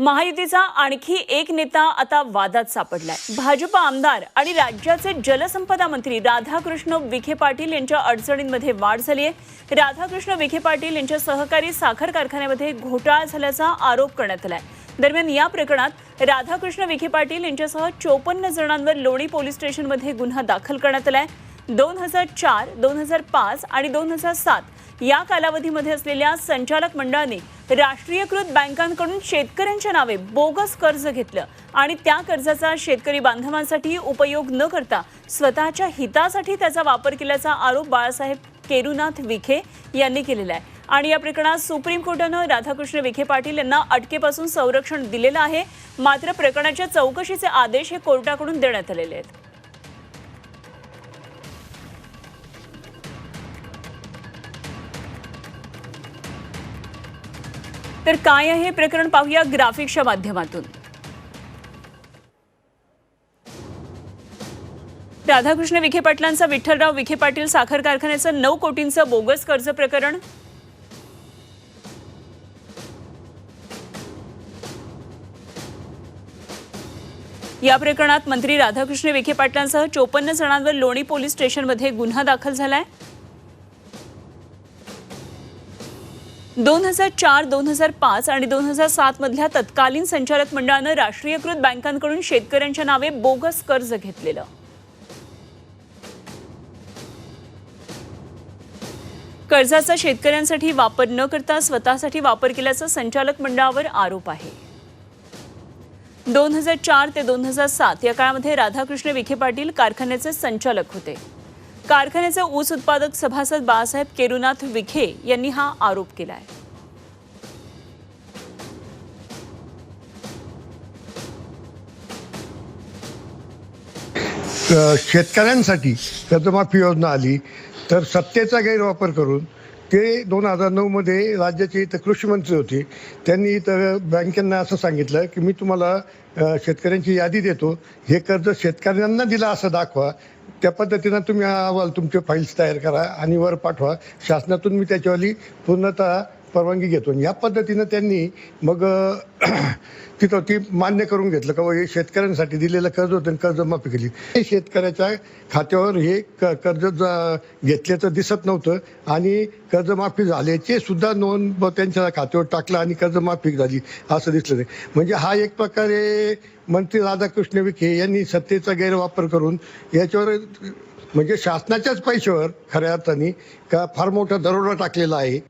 महायुतीचा आणखी एक नेता आता वादात सापडलाय. भाजपा आमदार आणि राज्याचे जलसंपदा मंत्री राधाकृष्ण विखे पाटील यांच्या अडचणींमध्ये वाढ झाली आहे. राधाकृष्ण विखे पाटील यांच्या सहकारी साखर कारखान्यामध्ये घोटाळा झाल्याचा आरोप करण्यात आलाय. दरम्यान या प्रकरणात राधाकृष्ण विखे पाटील यांच्यासह चोपन्न जणांवर लोणी पोलीस स्टेशनमध्ये गुन्हा दाखल करण्यात आलाय. दोन हजार चार दोन हजार पाच आणि दोन हजार सात या कालावधीमध्ये असलेल्या संचालक मंडळाने राष्ट्रीयकृत बँकांकडून शेतकऱ्यांच्या नावे बोगस कर्ज घेतलं आणि त्या कर्जाचा शेतकरी बांधवांसाठी उपयोग न करता स्वतःच्या हितासाठी त्याचा वापर केल्याचा आरोप बाळासाहेब केरुनाथ विखे यांनी केलेला आहे. आणि या प्रकरणात सुप्रीम कोर्टानं राधाकृष्ण विखे पाटील यांना अटकेपासून संरक्षण दिलेलं आहे. मात्र प्रकरणाच्या चौकशीचे आदेश हे कोर्टाकडून देण्यात आलेले आहेत. तर काय आहे हे प्रकरण पाहूया ग्राफिक्सच्या माध्यमातून. राधाकृष्ण विखे पाटलांचा विठ्ठलराव विखे पाटील साखर कारखान्याचं नऊ कोटींचं बोगस कर्ज प्रकरण. या प्रकरणात मंत्री राधाकृष्ण विखे पाटलांसह चोपन्न जणांवर लोणी पोलीस स्टेशनमध्ये गुन्हा दाखल झालाय. दोन हजार चार दोन हजार पाच आणि दोन हजार सात मधल्या तत्कालीन संचालक मंडळानं राष्ट्रीयकृत बँकांकडून शेतकऱ्यांच्या नावे बोगस कर्ज घेतलेलं. कर्जाचा शेतकऱ्यांसाठी वापर न करता स्वतःसाठी वापर केल्याचा संचालक मंडळावर आरोप आहे. दोन हजार चार ते दोन हजार सात या काळामध्ये राधाकृष्ण विखे पाटील कारखान्याचे संचालक होते. कारखान्याचे ऊस उत्पादक सभासद बाळासाहेब केरुनाथ विखे यांनी हा आरोप केला आहे शेतकऱ्यांसाठी कर्जमाफी योजना आली तर सत्तेचा गैरवापर करून ते दोन हजार नऊमध्ये राज्याचे इथं कृषी मंत्री होते. त्यांनी इथं बँकेंना असं सांगितलं की मी तुम्हाला शेतकऱ्यांची यादी देतो. हे कर्ज शेतकऱ्यांना दिलं असं दाखवा. त्या पद्धतीनं तुम्ही अहवाल तुमचे फाईल्स तयार करा आणि वर पाठवा. शासनातून मी त्याच्यावाली पूर्णतः परवानगी घेतो. आणि या पद्धतीनं त्यांनी मग तिथं ती मान्य करून घेतलं का बुवा हे शेतकऱ्यांसाठी दिलेलं कर्ज होतं कर्जमाफी केली. हे शेतकऱ्याच्या खात्यावर हे क- कर्ज घेतल्याचं दिसत नव्हतं आणि कर्जमाफी झाल्याचे सुद्धा नोंद त्यांच्या खात्यावर टाकलं आणि कर्जमाफी झाली असं दिसलं नाही. म्हणजे हा एक प्रकारे मंत्री राधाकृष्ण विखे यांनी सत्तेचा गैरवापर करून याच्यावर म्हणजे शासनाच्याच पैशावर खऱ्या अर्थाने का फार मोठा दरोडा टाकलेला आहे.